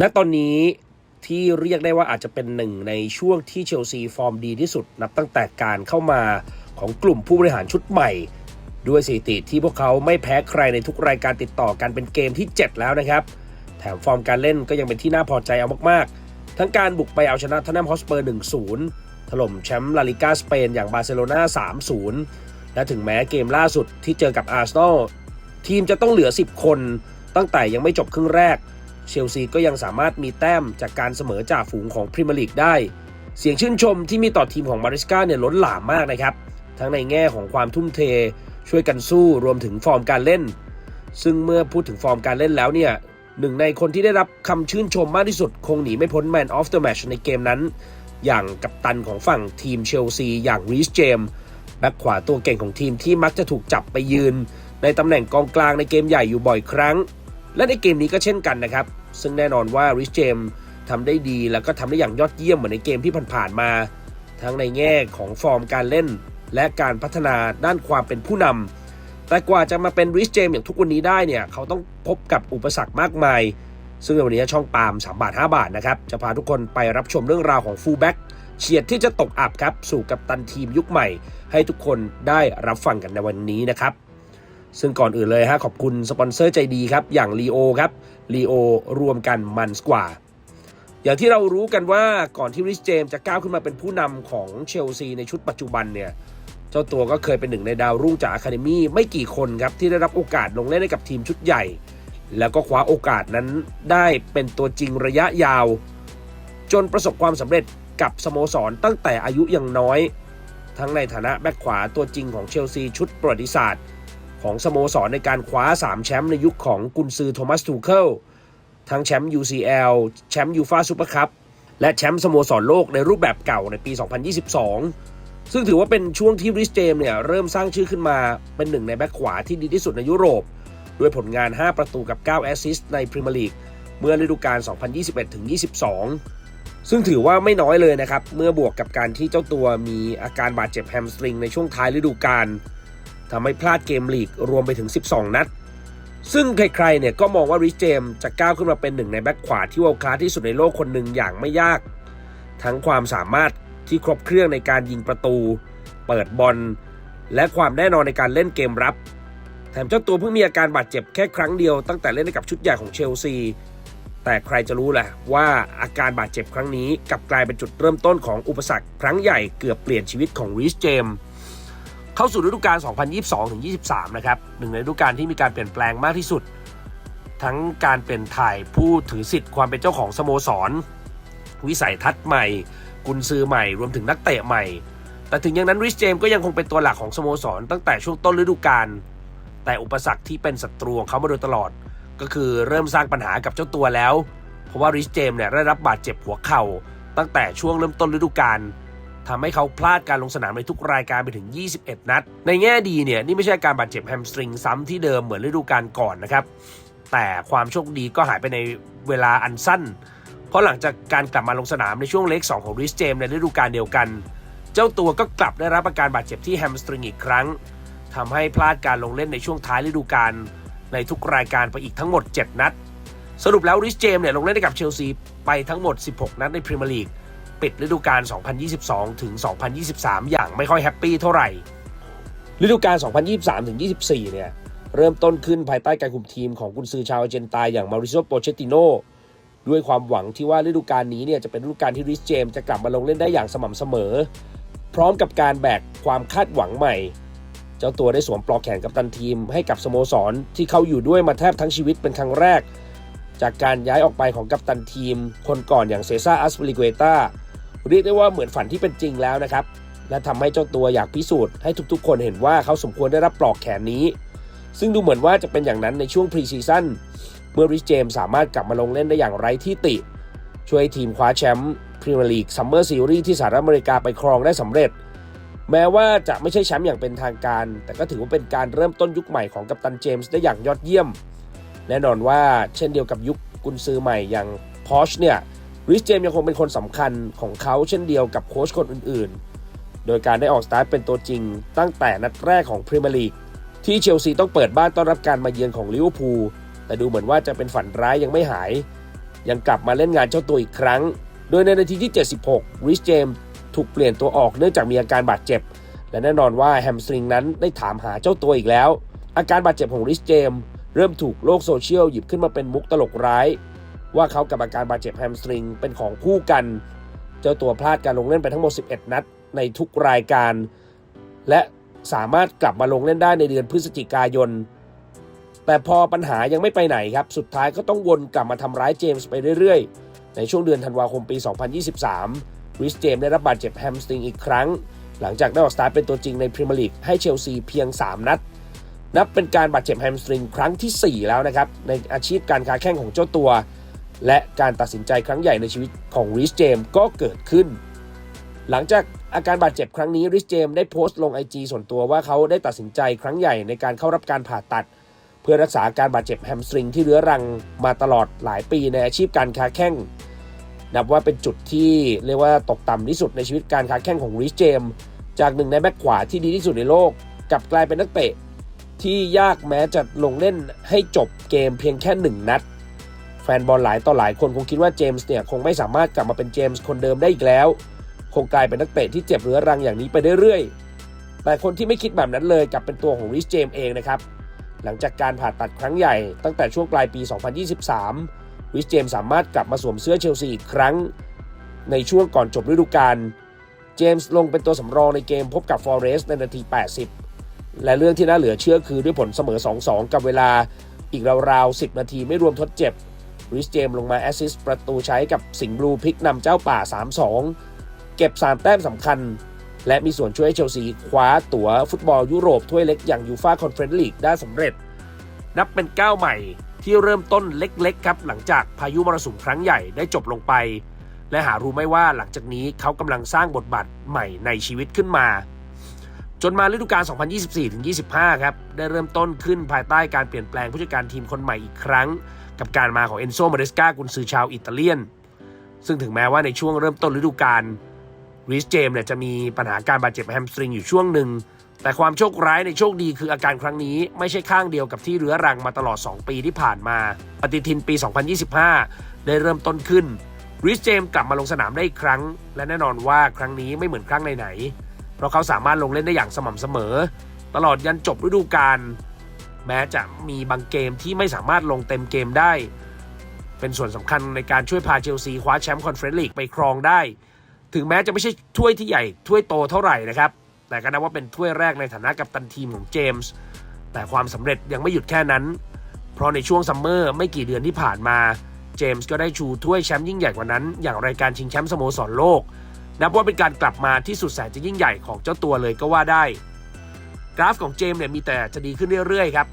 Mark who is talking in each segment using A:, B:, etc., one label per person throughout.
A: ณตอนนี้ที่เรียกได้ว่าอาจจะเป็นหนึ่งในช่วงที่เชลซีฟอร์มดีที่สุด นับตั้งแต่การเข้ามาของกลุ่มผู้บริหารชุดใหม่ ด้วยสถิติที่พวกเขาไม่แพ้ใครในทุกรายการติดต่อกันเป็นเกมที่ 7 แล้วนะครับ แถมฟอร์มการเล่นก็ยังเป็นที่น่าพอใจเอามากๆ ทั้งการบุกไปเอาชนะทนแนมฮอสเปอร์ 1-0 ถล่มแชมป์ลาลิกาสเปนอย่างบาร์เซโลนา3-0 และถึงแม้เกมล่าสุดที่เจอกับอาร์เซนอลทีมจะต้องเหลือ 10 คน ตั้งแต่ยังไม่จบครึ่งแรก เชลซีก็ยังสามารถมีแต้มจากการเสมอจ่าฝูงของพรีเมียร์ลีกได้ เสียงชื่นชมที่มีต่อทีมของมาริสกาเนี่ยล้นหลามมากนะครับ ทั้งในแง่ของความทุ่มเท ช่วยกันสู้รวมถึงฟอร์มการเล่น ซึ่งเมื่อพูดถึงฟอร์มการเล่นแล้วเนี่ยหนึ่งในคนที่ได้รับคำชื่นชมมากที่สุด คงหนีไม่พ้น Man of the Match ในเกมนั้น อย่างกัปตันของฝั่งทีมเชลซีอย่างรีสเจมแบ็คขวาตัวเก่งของทีมที่มักจะถูกจับไปยืน ในตำแหน่งกองกลางในเกมใหญ่อยู่บ่อยครั้ง และในเกมนี้ก็เช่นกันนะครับ ซึ่งแน่นอนว่าริสเจมทำได้ดีแล้วก็ทำได้อย่างยอดเยี่ยมเหมือนในเกมที่ผ่านๆมา ทั้งในแง่ของฟอร์มการเล่น และการพัฒนาด้านความเป็นผู้นำแต่กว่าจะมาเป็นริสเจมอย่างทุกวันนี้ได้เนี่ย เขาต้องพบกับอุปสรรคมากมาย ซึ่งในวันนี้ช่องปาล์ม3 บาท 5 บาทนะครับ จะพาทุกคนไปรับชมเรื่องราวของฟูลแบ็กเฉียดที่จะตกอับครับสู่กับตันทีมยุคใหม่ ให้ทุกคนได้รับฟังกันในวันนี้นะครับ ซึ่งก่อนอื่นเลยฮะขอบคุณสปอนเซอร์ใจดีครับ อย่างลีโอครับลีโอรวมกันมันสกว่า อย่างที่เรารู้กันว่าก่อนที่ริสเจมจะก้าวขึ้นมาเป็นผู้นำของเชลซีในชุดปัจจุบันเนี่ยเจ้าตัวก็เคยเป็นหนึ่งในดาวรุ่งจากอะคาเดมี่ไม่กี่คนครับ ที่ได้รับโอกาสลงเล่นให้กับทีมชุดใหญ่ แล้วก็คว้าโอกาสนั้นได้เป็นตัวจริงระยะยาว จนประสบความสำเร็จกับสโมสรตั้งแต่อายุยังน้อย ทั้งในฐานะแบ็คขวาตัวจริงของเชลซีชุดประวัติศาสตร์ ของสโมสรในการคว้า 3 แชมป์ในยุคของกุนซือโทมัสทูเคิลทั้งแชมป์ UCL แชมป์ยูฟาซูเปอร์คัพและแชมป์สโมสรโลกในรูปแบบเก่าในปี 2022 ซึ่งถือว่าเป็นช่วงที่ริสเจมเนี่ยเริ่มสร้างชื่อขึ้นมาเป็นหนึ่งในแบ็คขวาที่ดีที่สุดในยุโรป ด้วยผลงาน 5 ประตูกับ 9 แอสซิสต์ในพรีเมียร์ลีกเมื่อฤดูกาล 2021-22 ซึ่งถือว่าไม่น้อยเลยนะครับ เมื่อบวกกับการที่เจ้าตัวมีอาการบาดเจ็บแฮมสตริงในช่วงท้ายฤดูกาล ทำให้พลาดเกมลีกรวมไปถึง 12 นัด ซึ่งใครๆเนี่ยก็มองว่าริชเจมจะก้าวขึ้นมาเป็นหนึ่งในแบ็คขวาที่เวลคลาสที่สุดในโลกคนหนึ่งอย่างไม่ยาก ทั้งความสามารถที่ครบเครื่องในการยิงประตู เปิดบอล และความแน่นอนในการเล่นเกมรับ แถมเจ้าตัวเพิ่งมีอาการบาดเจ็บแค่ครั้งเดียวตั้งแต่เล่นให้กับชุดใหญ่ของเชลซีแต่ใครจะรู้แหละว่าอาการบาดเจ็บครั้งนี้กลับกลายเป็นจุดเริ่มต้นของอุปสรรคครั้งใหญ่เกือบเปลี่ยนชีวิตของริชเจมส์ เข้าสู่ฤดูกาล 2022-23 นะครับหนึ่งในฤดูกาลที่มีการเปลี่ยนแปลงมากที่สุด ทั้งการเปลี่ยนถ่ายผู้ถือสิทธิ์ความเป็นเจ้าของสโมสร วิสัยทัศน์ใหม่ กุนซือใหม่ รวมถึงนักเตะใหม่ แต่ถึงอย่างนั้นริชเจมก็ยังคงเป็นตัวหลักของสโมสร ตั้งแต่ช่วงต้นฤดูกาลแต่อุปสรรคที่เป็นศัตรูของเขามาโดยตลอด ก็คือเริ่มสร้างปัญหากับเจ้าตัวแล้ว เพราะว่าริชเจมเนี่ยได้รับบาดเจ็บหัวเข่าตั้งแต่ช่วงเริ่มต้นฤดูกาล ทำให้เขาพลาดการลงสนามในทุกรายการไปถึง 21 นัด ในแง่ดีเนี่ยนี่ไม่ใช่การบาดเจ็บแฮมสตริงซ้ำที่เดิมเหมือนฤดูกาลก่อนนะครับ แต่ความโชคดีก็หายไปในเวลาอันสั้น เพราะหลังจากการกลับมาลงสนามในช่วงเล็ก 2 ของริชเจมในฤดูกาลเดียวกัน เจ้าตัวก็กลับได้รับอาการบาดเจ็บที่แฮมสตริงอีกครั้งทำให้พลาดการลงเล่นในช่วงท้ายฤดูกาลในทุกรายการไปอีกทั้งหมด 7 นัด สรุปแล้วริชเจมเนี่ยลงเล่นให้กับเชลซีไปทั้งหมด 16 นัดในพรีเมียร์ลีก ปิดฤดูกาล 2022 ถึง 2023 อย่างไม่ค่อยแฮปปี้เท่าไหร่ ฤดูกาล 2023 ถึง 24 เนี่ย เริ่มต้นขึ้นภายใต้การคุมทีมของกุนซือชาวอาร์เจนตายอย่างมาริโซโปเชติโนด้วยความหวังที่ว่าฤดูกาลนี้เนี่ยจะเป็นฤดูกาลที่ริชเจมจะกลับมาลงเล่นได้อย่างสม่ำเสมอ พร้อมกับการแบกความคาดหวังใหม่ เจ้าตัวได้สวมปลอกแขนกับตันทีมให้กับสโมสรที่เขาอยู่ด้วยมาแทบทั้งชีวิตเป็นครั้งแรก จากการย้ายออกไปของกัปตันทีม คนก่อนอย่างเซซ่าอัสปริเกตา เรียกได้ว่าเหมือนฝันที่เป็นจริงแล้วนะครับ และทำให้เจ้าตัวอยากพิสูจน์ให้ทุกๆ คนเห็นว่าเขาสมควรได้รับปลอกแขนนี้ ซึ่งดูเหมือนว่าจะเป็นอย่างนั้นในช่วงพรีซีซั่นเมื่อริชเจมส์สามารถกลับมาลงเล่นได้อย่างไร้ที่ติ ช่วยให้ทีมคว้าแชมป์พรีเมียร์ลีกซัมเมอร์ซีรีส์ที่สหรัฐอเมริกาไปครองได้สำเร็จ แม้ว่าจะไม่ใช่แชมป์อย่างเป็นทางการ แต่ก็ถือว่าเป็นการเริ่มต้นยุคใหม่ของกัปตันเจมส์ได้อย่างยอดเยี่ยม แน่นอนว่าเช่นเดียวกับยุคกุนซือใหม่อย่างพอชเนี่ย ริชเจมยังคงเป็นคนสำคัญของเขาเช่นเดียวกับโค้ชคนอื่นๆ โดยการได้ออกสตาร์ทเป็นตัวจริง ตั้งแต่นัดแรกของพรีเมียร์ลีกที่เชลซีต้องเปิดบ้านต้อนรับการมาเยือนของลิเวอร์พูลแต่ดูเหมือนว่าจะเป็นฝันร้ายยังไม่หาย ยังกลับมาเล่นงานเจ้าตัวอีกครั้ง โดยในนาทีที่ 76 ริชเจมถูกเปลี่ยนตัวออกเนื่องจากมีอาการบาดเจ็บ และแน่นอนว่าแฮมสตริงนั้นได้ถามหาเจ้าตัวอีกแล้ว อาการบาดเจ็บของริชเจมเริ่มถูกโลกโซเชียลหยิบขึ้นมาเป็นมุกตลกร้าย ว่าเขากับอาการบาดเจ็บแฮมสตริงเป็นของคู่กัน เจ้าตัวพลาดการลงเล่นไปทั้งหมด 11 นัดในทุกรายการ และสามารถกลับมาลงเล่นได้ในเดือนพฤศจิกายน แต่พอปัญหายังไม่ไปไหนครับ สุดท้ายก็ต้องวนกลับมาทำร้ายเจมส์ไปเรื่อยๆ ในช่วงเดือนธันวาคมปี 2023ริชเจมส์ได้รับบาดเจ็บแฮมสตริงอีกครั้ง หลังจากได้ออกสตาร์ทเป็นตัวจริงในพรีเมียร์ลีกให้เชลซีเพียง 3 นัดนับเป็นการบาดเจ็บแฮมสตริงครั้งทีสี่4 แล้วนะครับ ในอาชีพการค้าแข้งของเจ้าตัว และการตัดสินใจครั้งใหญ่ในชีวิตของริชเจมส์ก็เกิดขึ้น หลังจากอาการบาดเจ็บครั้งนี้ริชเจมส์ได้โพสต์ลง IG ส่วนตัวว่าเขาได้ตัดสินใจครั้งใหญ่ในการเข้ารับการผ่าตัด เพื่อรักษาอาการบาดเจ็บแฮมสตริงที่เรื้อรังมาตลอดหลายปีในอาชีพการค้าแข้งนับว่าเป็นจุดที่เรียกว่าตกต่ำที่สุดในชีวิตการค้าแข้งของริชเจมส์จากหนึ่งในแบ็คขวาที่ดีที่สุดในโลกกลับกลายเป็นนักเตะที่ยากแม้จะลงเล่นให้จบเกมเพียงแค่หนึ่งนัด แฟนบอลหลายต่อหลายคนคงคิดว่าเจมส์เนี่ยคงไม่สามารถกลับมาเป็นเจมส์คนเดิมได้อีกแล้ว คงกลายเป็นนักเตะที่เจ็บเรื้อรังอย่างนี้ไปเรื่อยๆ แต่คนที่ไม่คิดแบบนั้นเลยกลับเป็นตัวของริชเจมส์เองนะครับ หลังจากการผ่าตัดครั้งใหญ่ตั้งแต่ช่วงปลายปี 2023 ริชเจมส์สามารถกลับมาสวมเสื้อเชลซีอีกครั้ง ในช่วงก่อนจบฤดูกาล เจมส์ลงเป็นตัวสำรองในเกมพบกับฟอเรสต์ในนาที 80 และเรื่องที่น่าเหลือเชื่อคือด้วยผลเสมอ 2-2 กับเวลาอีกราวๆ 10 นาทีไม่รวมทดเจ็บ ริชเจมส์ลงมาแอสซิสประตูใช้กับสิงห์บลูพลิกนำเจ้าป่า 3-2 เก็บ 3 แต้มสำคัญ และมีส่วนช่วยให้เชลซีคว้าตั๋วฟุตบอลยุโรปถ้วยเล็กอย่างยูฟาคอนเฟอเรนซ์ลีกได้สำเร็จ นับเป็นก้าวใหม่ที่เริ่มต้นเล็กๆครับหลังจากพายุมรสุมครั้งใหญ่ได้จบลงไป และหารู้ไม่ว่าหลังจากนี้เขากำลังสร้างบทบาทใหม่ในชีวิตขึ้นมาจนมาฤดูกาล 2024-25 ครับ ได้เริ่มต้นขึ้นภายใต้การเปลี่ยนแปลงผู้จัดการทีมคนใหม่อีกครั้ง กับการมาของเอนโซมาเดสกากุนซือชาวอิตาเลียน ซึ่งถึงแม้ว่าในช่วงเริ่มต้นฤดูกาลริชเจมเนี่ยจะมีปัญหาการบาดเจ็บแฮมสตริงอยู่ช่วงหนึ่ง แต่ความโชคร้ายในโชคดีคืออาการครั้งนี้ไม่ใช่ข้างเดียวกับที่เรื้อรังมาตลอด 2 ปีที่ผ่านมา ปฏิทินปี 2025 ได้เริ่มต้นขึ้นริชเจมกลับมาลงสนามได้อีกครั้ง และแน่นอนว่าครั้งนี้ไม่เหมือนครั้งไหนๆเพราะเขาสามารถลงเล่นได้อย่างสม่ำเสมอ ตลอดยันจบฤดูกาล แม้จะมีบางเกมที่ไม่สามารถลงเต็มเกมได้ เป็นส่วนสำคัญในการช่วยพาเชลซีคว้าแชมป์คอนเฟอเรนซ์ลีกไปครองได้ ถึงแม้จะไม่ใช่ถ้วยที่ใหญ่ถ้วยโตเท่าไหร่นะครับ แต่ก็นับว่าเป็นถ้วยแรกในฐานะกัปตันทีมของเจมส์แต่ความสำเร็จยังไม่หยุดแค่นั้น เพราะในช่วงซัมเมอร์ไม่กี่เดือนที่ผ่านมาเจมส์ก็ได้ชูถ้วยแชมป์ยิ่งใหญ่กว่านั้น อย่างรายการชิงแชมป์สโมสรโลก นับว่าเป็นการกลับมาที่สุดแสนจะยิ่งใหญ่ของเจ้าตัวเลยก็ว่าได้ กราฟของเจมส์เนี่ยมีแต่จะดีขึ้นเรื่อยๆครับ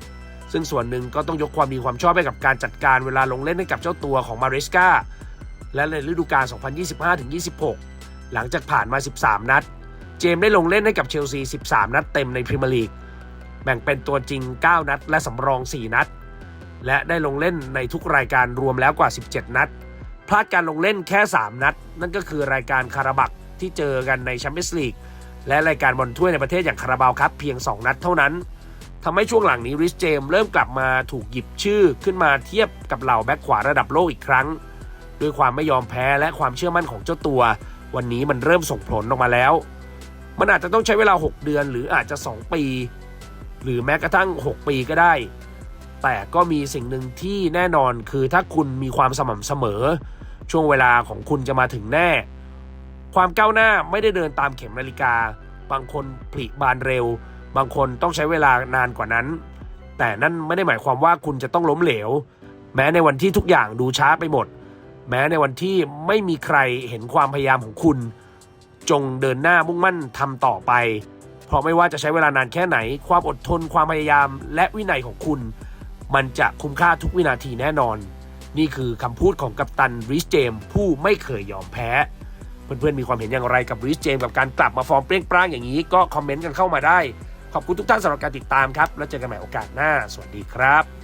A: ซึ่งส่วนหนึ่งก็ต้องยกความดีความชอบให้กับการจัดการเวลาลงเล่นให้กับเจ้าตัวของมาริสกาและในฤดูกาล 2025-26 หลังจากผ่านมา 13 นัด เจมส์ได้ลงเล่นให้กับเชลซี 13 นัดเต็มในพรีเมียร์ลีก แบ่งเป็นตัวจริง 9 นัด และสำรอง 4 นัด และได้ลงเล่นในทุกรายการรวมแล้วกว่า 17 นัด พลาดการลงเล่นแค่ 3 นัด นั่นก็คือรายการคาราบักที่เจอกันในแชมเปี้ยนส์ลีก และรายการบอลถ้วยในประเทศอย่างคาราบาวครับเพียง 2 นัดเท่านั้นทำให้ช่วงหลังนี้ริชเจมส์เริ่มกลับมาถูกหยิบชื่อขึ้นมาเทียบกับเหล่าแบ็คขวาระดับโลกอีกครั้ง ด้วยความไม่ยอมแพ้และความเชื่อมั่นของเจ้าตัว วันนี้มันเริ่มส่งผลออกมาแล้ว มันอาจจะต้องใช้เวลา 6 เดือนหรืออาจจะ 2 ปี หรือแม้กระทั่ง 6 ปีก็ได้ แต่ก็มีสิ่งหนึ่งที่แน่นอนคือถ้าคุณมีความสม่ำเสมอ ช่วงเวลาของคุณจะมาถึงแน่ ความก้าวหน้าไม่ได้เดินตามเข็มนาฬิกา บางคนผลิบานเร็ว บางคนต้องใช้เวลานานกว่านั้น แต่นั่นไม่ได้หมายความว่าคุณจะต้องล้มเหลว แม้ในวันที่ทุกอย่างดูช้าไปหมด แม้ในวันที่ไม่มีใครเห็นความพยายามของคุณ จงเดินหน้ามุ่งมั่นทำต่อไป เพราะไม่ว่าจะใช้เวลานานแค่ไหน ความอดทน ความพยายาม และวินัยของคุณ มันจะคุ้มค่าทุกวินาทีแน่นอน นี่คือคำพูดของกัปตันริชเจม ผู้ไม่เคยยอมแพ้ เพื่อนๆมีความเห็นอย่างไรกับริชเจมกับการกลับมาฟอร์มเปรี้ยงปร้างอย่างนี้ก็คอมเมนต์กันเข้ามาได้ ขอบคุณทุกท่านสำหรับการติดตามครับ แล้วเจอกันใหม่โอกาสหน้า สวัสดีครับ